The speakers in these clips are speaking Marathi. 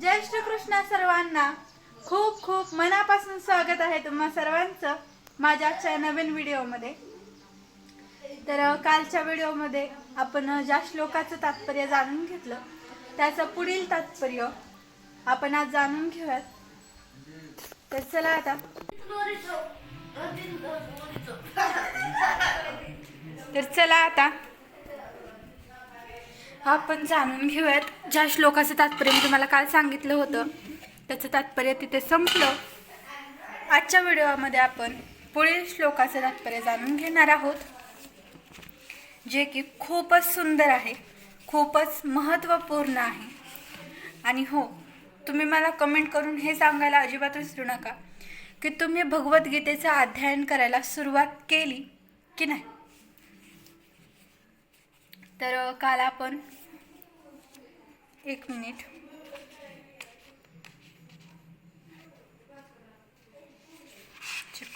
ज्येष्ठ कृष्णा सर्वांना खूप खूप मनापासून स्वागत आहे तुम्हा सर्वांचं माझ्या आजच्या नवीन व्हिडिओमध्ये. तर कालच्या व्हिडिओमध्ये आपण ज्या श्लोकाचं तात्पर्य जाणून घेतलं त्याचं पुढील तात्पर्य आपण आज जाणून घेऊयात. तर चला आता. तर चला आता. आपण जाणून घेऊयात. ज्या श्लोकाचं तात्पर्य मी तुम्हाला काल सांगितलं होतं त्याचं तात्पर्य तिथे संपलं. आजच्या व्हिडिओमध्ये आपण पुढील श्लोकाचं तात्पर्य जाणून घेणार आहोत जे की खूपच सुंदर आहे खूपच महत्त्वपूर्ण आहे. आणि हो तुम्ही मला कमेंट करून हे सांगायला अजिबात विसरू नका की तुम्ही भगवद्गीतेचं अध्ययन करायला सुरुवात केली की नाही? तर काल आपण एक मिनिट.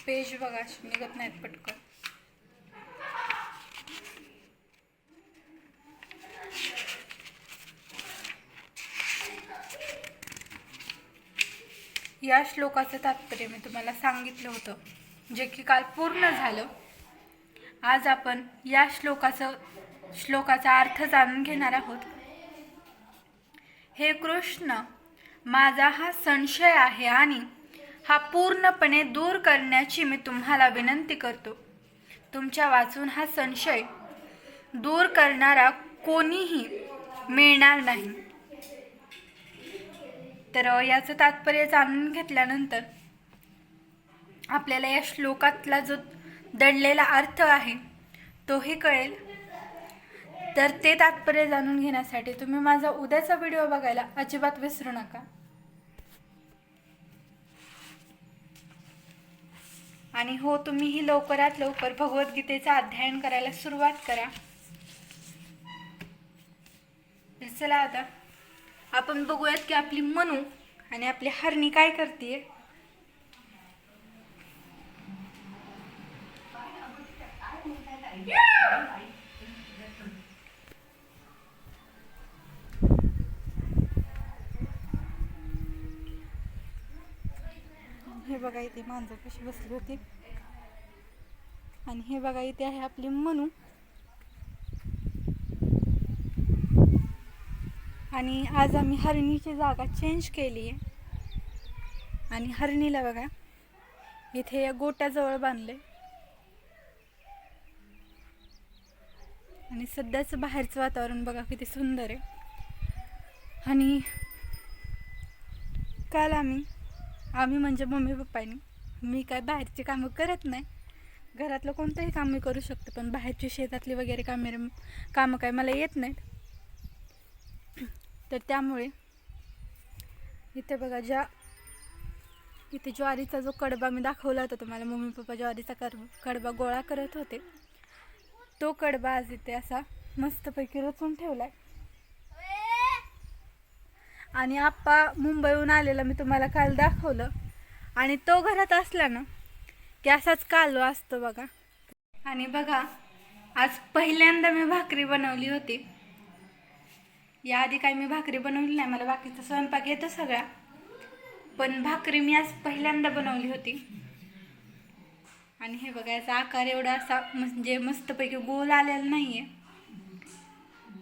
पेज बघा अशी निघत नाहीत पटकन. या श्लोकाचं तात्पर्य मी तुम्हाला सांगितलं होतं जे की काल पूर्ण झालं. आज आपण या श्लोकाचं श्लोकाचा अर्थ जाणून घेणार आहोत. हे कृष्ण माझा हा संशय आहे आणि हा पूर्णपणे दूर करण्याची मी तुम्हाला विनंती करतो. तुमच्या वाचून हा संशय दूर करणारा कोणीही मिळणार नाही. तर याचं तात्पर्य जाणून घेतल्यानंतर आपल्याला या श्लोकातला जो दडलेला अर्थ आहे तोही कळेल. तर ते तात्पर्य जाणून घेण्यासाठी तुम्ही माझा उद्याचा व्हिडिओ बघायला अजिबात विसरू नका. आणि हो तुम्हीही लवकरात लवकर भगवद्गीतेचं अध्ययन करायला सुरुवात करा. चला आता आपण बघूयात की आपली मनू आणि आपली हरणी काय करते बघा इथे मांजर कशी बसली होती. आणि हे बघा इथे आहे आपली मनू. आणि आज आम्ही हरणीची जागा चेंज केली आहे. आणि हरणीला बघा इथे या गोट्याजवळ बांधले आणि सध्याचं बाहेरचं वातावरण बघा किती सुंदर आहे. आणि काल आम्ही आम्ही म्हणजे मम्मी पप्पानी मी काय बाहेरची कामं करत नाही. घरातलं कोणतंही काम मी करू शकते पण बाहेरची शेतातली वगैरे कामे कामं काय मला येत नाहीत. तर त्यामुळे इथे बघा ज्या इथे ज्वारीचा जो कडबा मी दाखवला होता तुम्हाला मम्मी पप्पा ज्वारीचा कर कडबा गोळा करत होते तो कडबा आज इथे असा मस्तपैकी रचून ठेवला आहे आणि आप्पा मुंबईहून आलेला मी तुम्हाला काल दाखवलं. आणि तो घरात असला ना की असाच कालो असतो बघा. आणि बघा आज पहिल्यांदा मी भाकरी बनवली होती. याआधी काय मी भाकरी बनवली नाही मला बाकीचा स्वयंपाक येतो सगळा. पण भाकरी मी आज पहिल्यांदा बनवली होती. आणि हे बघा याचा आकार एवढा असा म्हणजे मस्तपैकी गोल आलेला नाही आहे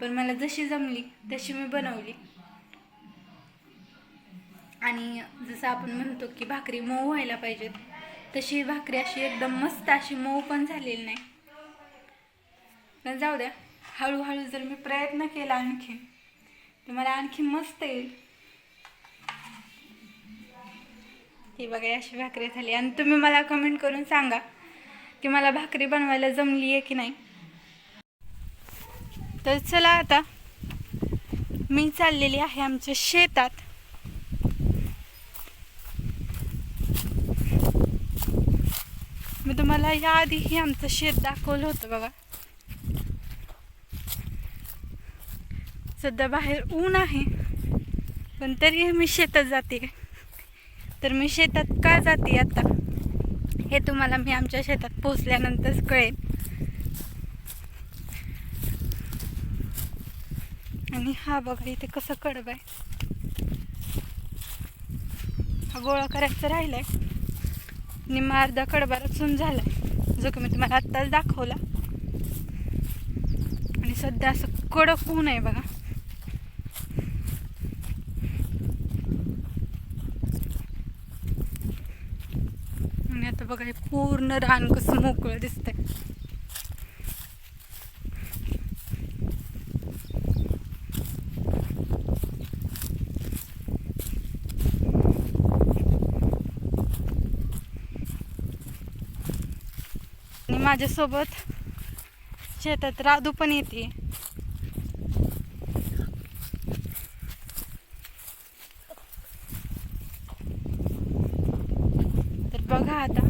पण मला जशी जमली तशी मी बनवली. आणि जसं आपण म्हणतो की भाकरी मऊ व्हायला पाहिजेत तशी भाकरी अशी एकदम मस्त अशी मऊ पण झालेली नाही. पण जाऊ द्या हळूहळू जर मी प्रयत्न केला आणखी तर मला आणखी मस्त येईल. ही बघा अशी भाकरी झाली. आणि तुम्ही मला कमेंट करून सांगा की मला भाकरी बनवायला जमली आहे की नाही. तर चला आता मी चाललेली आहे आमच्या शेतात. मला याआधीही आमचं शेत दाखवलं होतं बघा. सध्या बाहेर ऊन आहे पण तरीही मी शेतात जाते. तर मी शेतात का जाते आता? हे तुम्हाला मी आमच्या शेतात पोचल्यानंतरच कळेल. आणि हा बघा इथे कसं कडब आहे. हा गोळा करायचा राहिलाय. निम्मा अर्धा कडबा रचून झाला. जो की मी तुम्हाला आत्ताच दाखवला. आणि सध्या असं कडक ऊन आहे बघा. आणि आता बघा हे पूर्ण रान कसं मोकळं दिसतंय आणि माझ्यासोबत. शेतात राधू पण येते. तर बघा आता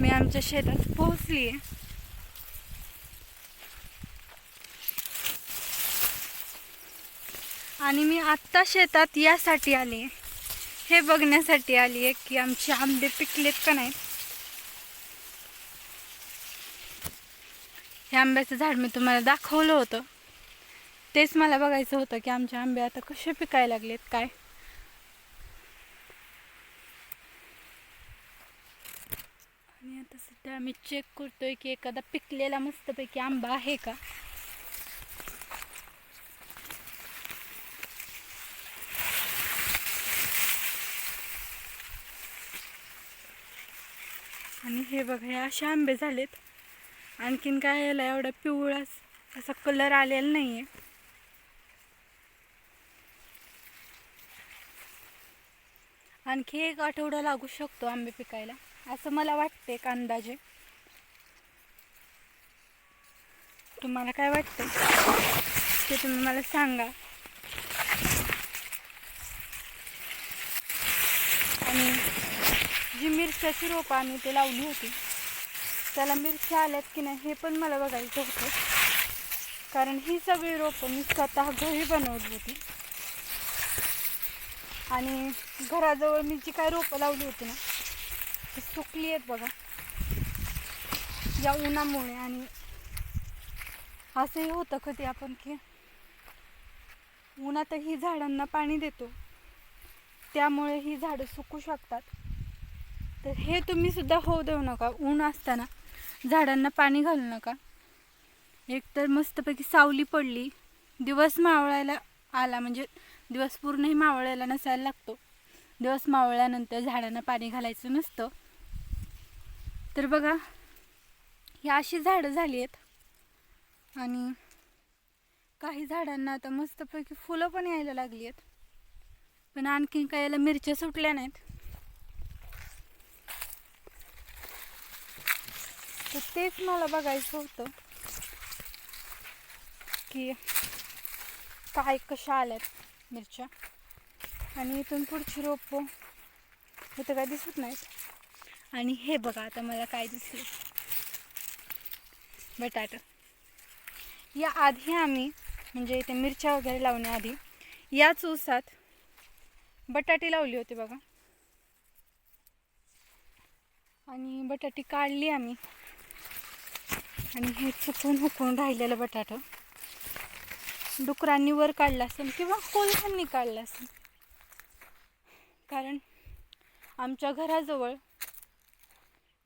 मी आमच्या शेतात पोहोचली आहे आणि मी आत्ता शेतात यासाठी आली आहे हे बघण्यासाठी आली आहे की आमचे आंबे पिकलेत का नाहीत. हे आंब्याचं झाड मी तुम्हाला दाखवलं होतं. तेच मला बघायचं होतं की आमचे आंबे आता कसे पिकायला लागलेत काय? आणि आता सध्या आम्ही चेक करतोय की एखादा पिकलेला मस्तपैकी आंबा आहे का? आणि हे बघा हे असे आंबे झालेत. आणखीन काय याला एवढा पिवळा असा कलर आलेला नाही आहे आणखी एक आठवडा लागू शकतो आंबे पिकायला असं मला वाटते एक अंदाजे. तुम्हाला काय वाटतं ते तुम्ही मला सांगा. आणि जी मिरच्याची रोपं आम्ही ते लावली होती त्याला मिरच्या आल्यात की नाही हे पण मला बघायचं होतं. कारण ही सगळी रोपं मी स्वतः घरी बनवली होती. आणि घराजवळ मी जी काय रोपं लावली होती ना ती सुकली आहेत बघा. या उन्हामुळे आणि असंही होतं कधी आपण की उन्हातही झाडांना पाणी देतो. त्यामुळे ही झाडं सुकू शकतात. तर हे तुम्ही सुद्धा होऊ देऊ नका. ऊन असताना झाडांना पाणी घालू नका. एक तर मस्तपैकी सावली पडली. दिवस मावळायला आला म्हणजे दिवस पूर्णही मावळायला नसायला लागतो. दिवस मावळल्यानंतर झाडांना पाणी घालायचं नसतं. तर बघा ही अशी झाडं झाली आहेत आणि काही झाडांना आता मस्तपैकी फुलं पण यायला लागली आहेत पण आणखीन काही याला मिरच्या सुटल्या नाहीत. तर तेच मला बघायचं होतं की काय कशा आल्यात मिरच्या. आणि इथून पुढची रोपं इथं काय दिसत नाहीत. आणि हे बघा आता मला काय दिसलं. बटाटा. या आधी आम्ही म्हणजे इथे मिरच्या वगैरे लावण्याआधी याच ऊसात बटाटे लावली होती बघा. आणि बटाटी काढली आम्ही. आणि हे चुकून हुकून राहिलेलं बटाटं. डुकरांनी वर काढला असेल किंवा कोल्ह्यांनी काढला असेल. कारण आमच्या घराजवळ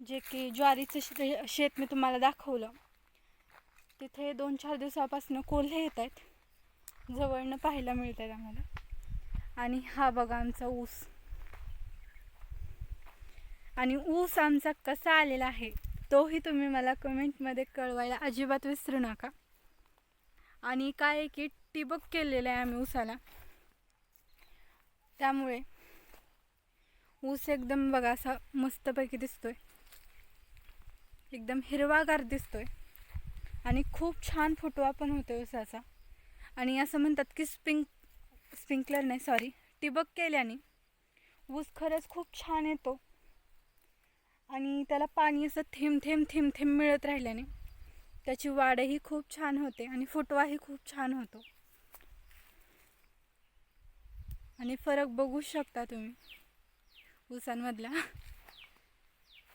जे की ज्वारीचं शे- शेत मी तुम्हाला दाखवलं तिथे दोन चार दिवसापासून कोल्हे येत आहेत. जवळनं पाहायला मिळत आहेत आम्हाला. आणि हा बघा आमचा ऊस. आणि ऊस आमचा कसा आलेला आहे. तोही तुम्ही मला कमेंटमध्ये कळवायला अजिबात विसरू नका. आणि काय आहे की टिबक केलेलं आहे आम्ही ऊसाला. त्यामुळे ऊस एकदम बघा असा मस्तपैकी दिसतोय. एकदम हिरवागार दिसतोय. आणि खूप छान फुटवा पण होतोय ऊसाचा. आणि असं म्हणतात की स्प्रिंक स्प्रिंकलर नाही सॉरी टिबक केल्याने ऊस खरंच खूप छान येतो. आणि त्याला पाणी असं थेंब थेंब थेंब थेंब मिळत राहिल्याने त्याची वाढही खूप छान होते आणि फुटवाही खूप छान होतो. आणि फरक बघू शकता तुम्ही. ऊसांमधला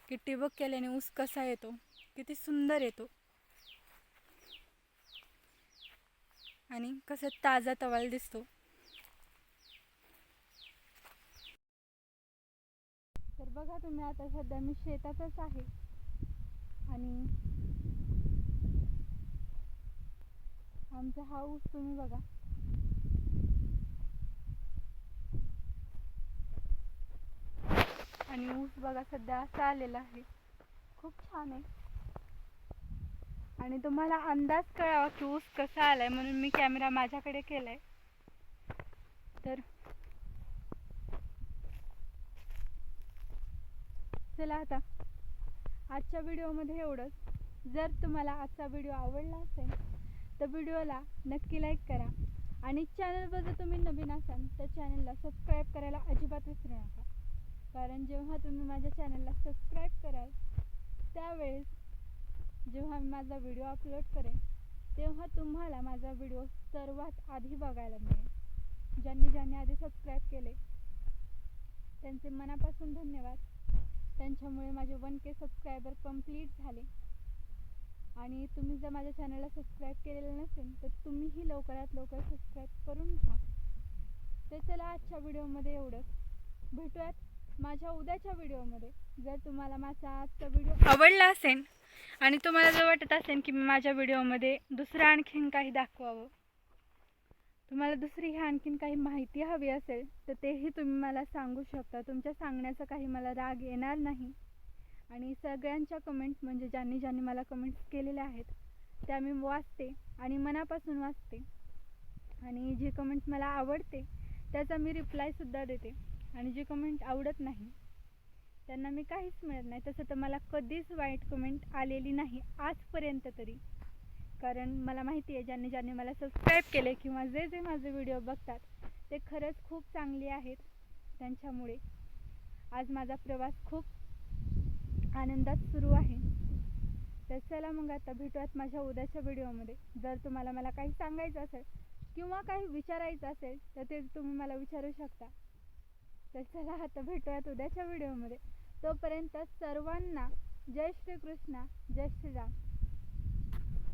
की टिबक केल्याने ऊस कसा येतो किती सुंदर येतो. आणि कसं ताजा तवाल दिसतो. बघा तुम्ही आता सध्या मी शेतातच आहे. आणि आमचा हा ऊस तुम्ही बघा. आणि ऊस बघा सध्या असा आलेला आहे. खूप छान आहे. आणि तुम्हाला अंदाज कळावा की ऊस कसा आलाय म्हणून मी कॅमेरा माझ्याकडे केलाय. तर चला आता. आजच्या व्हिडिओमध्ये एवढंच. जर तुम्हाला आजचा व्हिडिओ आवडला असेल तर व्हिडिओला नक्की लाईक करा. आणि चॅनलवर जर तुम्ही नवीन असाल तर चॅनलला सबस्क्राईब करायला अजिबात विसरू नका. कारण जेव्हा तुम्ही माझ्या चॅनलला सबस्क्राईब कराल त्यावेळेस जेव्हा मी माझा व्हिडिओ अपलोड करेन तेव्हा तुम्हाला माझा व्हिडिओ सर्वात आधी बघायला मिळेल. ज्यांनी ज्यांनी आधी सबस्क्राईब केले त्यांचे मनापासून धन्यवाद. त्यांच्यामुळे माझे वन के सबस्क्रायबर कंप्लीट झाले. आणि तुम्ही जर माझ्या चॅनलला सबस्क्राईब केलेलं नसेल तर तुम्हीही लवकरात लवकर सबस्क्राईब करून घ्या. तर चला आजच्या व्हिडिओमध्ये एवढंच. भेटूयात माझ्या उद्याच्या व्हिडिओमध्ये जर तुम्हाला माझा आजचा व्हिडिओ आवडला असेल आणि तुम्हाला जर वाटत असेल की मी माझ्या व्हिडिओमध्ये दुसरं आणखीन काही दाखवावं तुम्हाला दुसरी ही आणखीन काही माहिती हवी असेल तर तेही तुम्ही मला सांगू शकता. तुमच्या सांगण्याचा काही मला राग येणार नाही. आणि सगळ्यांच्या कमेंट म्हणजे ज्यांनी ज्यांनी मला कमेंट्स केलेल्या आहेत त्या मी वाचते आणि मनापासून वाचते. आणि जी कमेंट मला आवडते त्याचा मी रिप्लायसुद्धा देते. आणि जी कमेंट आवडत नाही त्यांना मी काहीच मिळत नाही. तसं तर मला कधीच वाईट कमेंट आलेली नाही आजपर्यंत तरी. कारण मला माहिती आहे ज्यांनी ज्यांनी मला सबस्क्राईब केले किंवा जे जे माझे व्हिडिओ बघतात ते खरंच खूप चांगले आहेत त्यांच्यामुळे. आज माझा प्रवास खूप आनंदात सुरू आहे. तर चला मग आता भेटूयात माझ्या उद्याच्या व्हिडिओमध्ये जर तुम्हाला मला काही सांगायचं असेल किंवा काही विचारायचं असेल तर ते तुम्ही मला विचारू शकता. तर चला आता भेटूयात उद्याच्या व्हिडिओमध्ये तोपर्यंत सर्वांना जय श्रीकृष्णा जय श्रीराम.